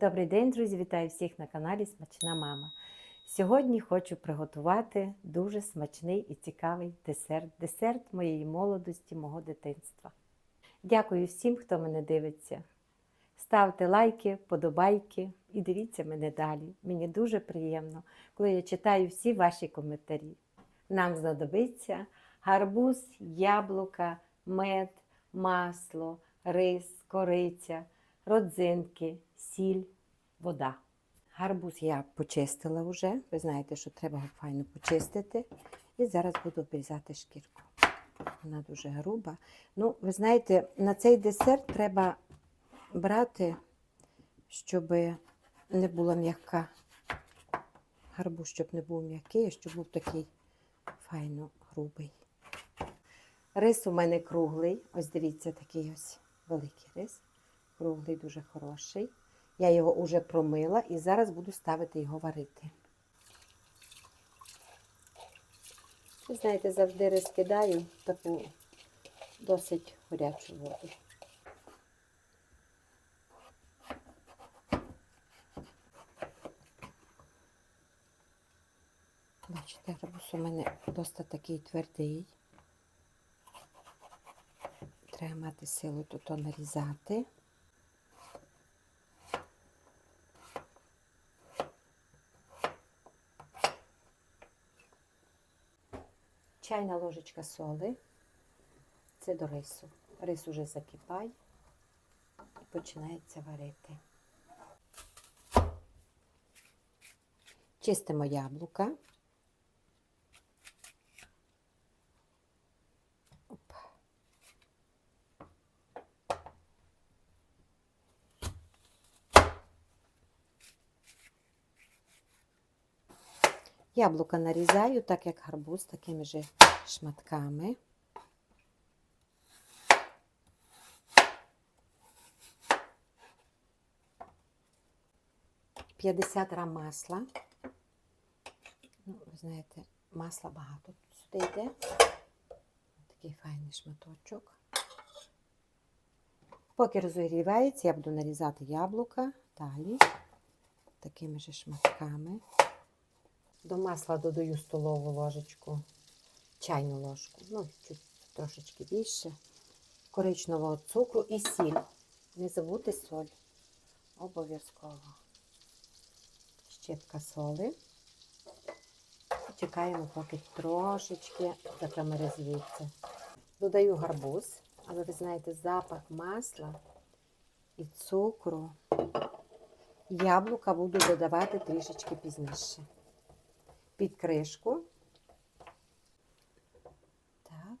Добрий день, друзі! Вітаю всіх на каналі Смачна Мама. Сьогодні хочу приготувати дуже смачний і цікавий десерт. Десерт моєї молодості, мого дитинства. Дякую всім, хто мене дивиться. Ставте лайки, подобайки і дивіться мене далі. Мені дуже приємно, коли я читаю всі ваші коментарі. Нам знадобиться гарбуз, яблука, мед, масло, рис, кориця, родзинки, сіль, вода. Гарбуз я почистила вже. Ви знаєте, що треба його файно почистити. І зараз буду обрізати шкірку. Вона дуже груба. Ну, ви знаєте, на цей десерт треба брати, щоб не була м'яка. Гарбуз, щоб не був м'який, а щоб був такий файно грубий. Рис у мене круглий. Ось дивіться, такий ось великий рис. Круглий, дуже хороший. Я його вже промила і зараз буду ставити його варити. Ви знаєте, завжди рис кидаю в таку досить горячу воду. Бачите, гарбуз у мене досить такий твердий. Треба мати силу тут нарізати. Чайна ложечка соли. Це до рису. Рис уже закипає і починається варити. Чистимо яблука. Яблука нарізаю, так як гарбуз, такими же шматками. П'ятдесят грам масла. Ну, ви знаєте, масла багато сюди йде. Такий файний шматочок. Поки розігрівається, я буду нарізати яблука далі, такими же шматками. До масла додаю столову ложечку, чайну ложку, ну, чуть трошечки більше, коричневого цукру і сіль. Не забудьте соль. Обов'язково. Щепка соли. Чекаємо, поки трошечки закамеризується. Додаю гарбуз, але ви знаєте, запах масла і цукру. Яблука буду додавати трішечки пізніше під кришку. Так.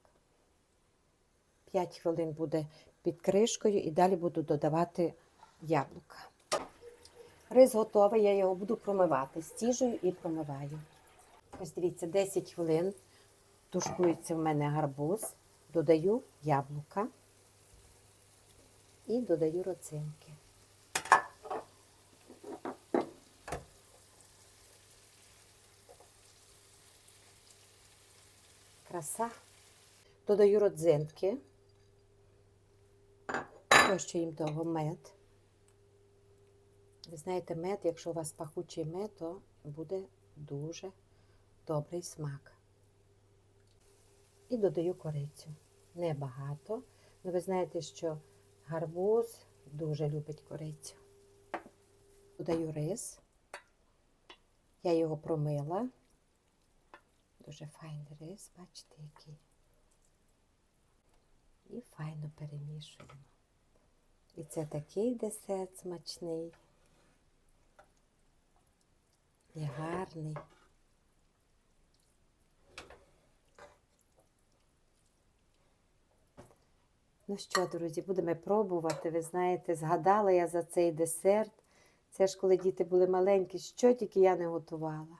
5 хвилин буде під кришкою і далі буду додавати яблука. Рис готовий, я його буду промивати. Стіжую і промиваю. Ось дивіться, 10 хвилин тушкується в мене гарбуз, додаю яблука і додаю роцинки. Краса. Додаю родзинки. Що їм того мед. Ви знаєте, мед, якщо у вас пахучий мед, то буде дуже добрий смак. І додаю корицю. Небагато. але ви знаєте, що гарбуз дуже любить корицю. Додаю рис. Я його промила. Дуже файний рис, бачите, який. І файно перемішуємо. І це такий десерт смачний і гарний. Ну що, друзі, будемо пробувати. Ви знаєте, згадала я за цей десерт. Це ж коли діти були маленькі, що тільки я не готувала.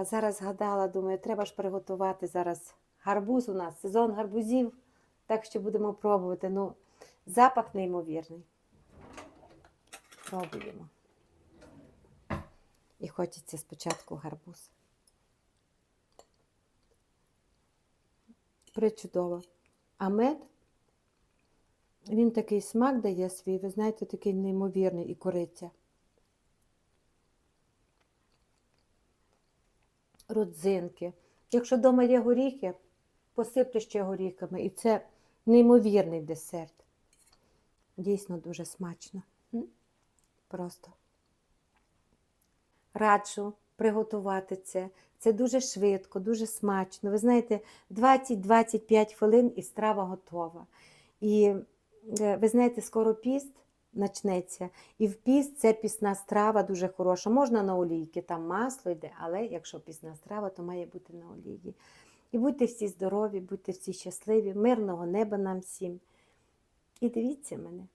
А зараз згадала, думаю, треба ж приготувати зараз гарбуз у нас, сезон гарбузів. Так що будемо пробувати. Ну, запах неймовірний. Пробуємо. І хочеться спочатку гарбуз. Причудово. А мед Він такий смак дає свій, ви знаєте, такий неймовірний і кориця. Родзинки. Якщо вдома є горіхи, посиплю ще горіхами. І це неймовірний десерт. Дійсно дуже смачно. Просто. Раджу приготувати це. Це дуже швидко, дуже смачно. Ви знаєте, 20-25 хвилин і страва готова. І е, ви знаєте, скоро піст почнеться. І в піст це пісна страва дуже хороша. Можна на олійки, там масло йде, але якщо пісна страва, то має бути на олії. І будьте всі здорові, будьте всі щасливі, мирного неба нам всім. І дивіться мене.